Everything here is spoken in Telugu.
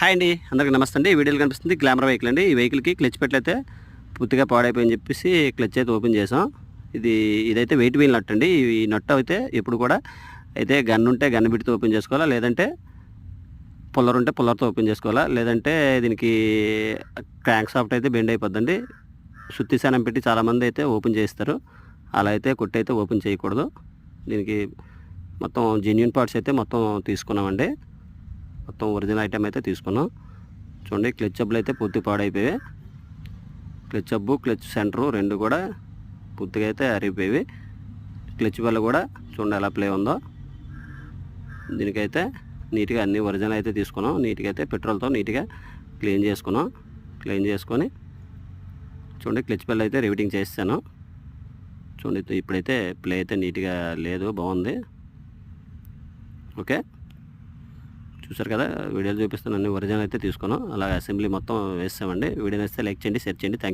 హాయ్ అండి అందరికీ నమస్తే అండి. ఈ వీడియోలో కనిపిస్తుంది గ్లామర్ వెహికల్ అండి. ఈ వెహికల్కి క్లచ్ పెట్టలైతే పూర్తిగా పాడైపోయని చెప్పేసి క్లచ్ అయితే ఓపెన్ చేసాం ఇది ఇదైతే వెయిట్ వీల్ నట్ అండి. ఈ నట్ అయితే ఎప్పుడు కూడా అయితే గన్ ఉంటే గన్ బిడ్తో ఓపెన్ చేసుకోవాలా లేదంటే పుల్లర్ ఉంటే పుల్లర్తో ఓపెన్ చేసుకోవాలా లేదంటే దీనికి క్రాంక్ సాఫ్ట్ అయితే బెండ్ అయిపోద్దండి. సుత్తి శానం పెట్టి చాలామంది అయితే ఓపెన్ చేస్తారు. అలా అయితే కొట్టి అయితే ఓపెన్ చేయకూడదు. దీనికి మొత్తం జెన్యున్ పార్ట్స్ అయితే మొత్తం తీసుకున్నామండి. మొత్తం ఒరిజినల్ ఐటమ్ అయితే తీసుకున్నాం. చూడండి క్లచ్ అబ్బులు అయితే పూర్తి పాడైపోయాయి. క్లచ్ అబ్బు క్లచ్ సెంటరు రెండు కూడా పూర్తిగా అయితే అరిగిపోయేవి క్లచ్ వల్ల కూడా చూడండి ఎలా ప్లే ఉందో. దీనికైతే నీట్గా అన్ని ఒరిజినల్ అయితే తీసుకున్నాం. నీట్గా అయితే పెట్రోల్తో నీట్గా క్లీన్ చేసుకున్నాం. క్లీన్ చేసుకొని చూడండి క్లచ్ బెల్ అయితే రివిటింగ్ చేస్తాను చూడండి ఇప్పుడైతే ప్లే అయితే నీట్గా లేదు బాగుంది. ఓకే. చూసారు కదా వీడియోలు చూపిస్తాను అన్ని ఒరిజినల్ అయితే తీసుకున్నాం. అలాగే అసెంబ్లీ మొత్తం వేస్తామండి వీడియో నచ్చితే లైక్ చేయండి షేర్ చేయండి. థ్యాంక్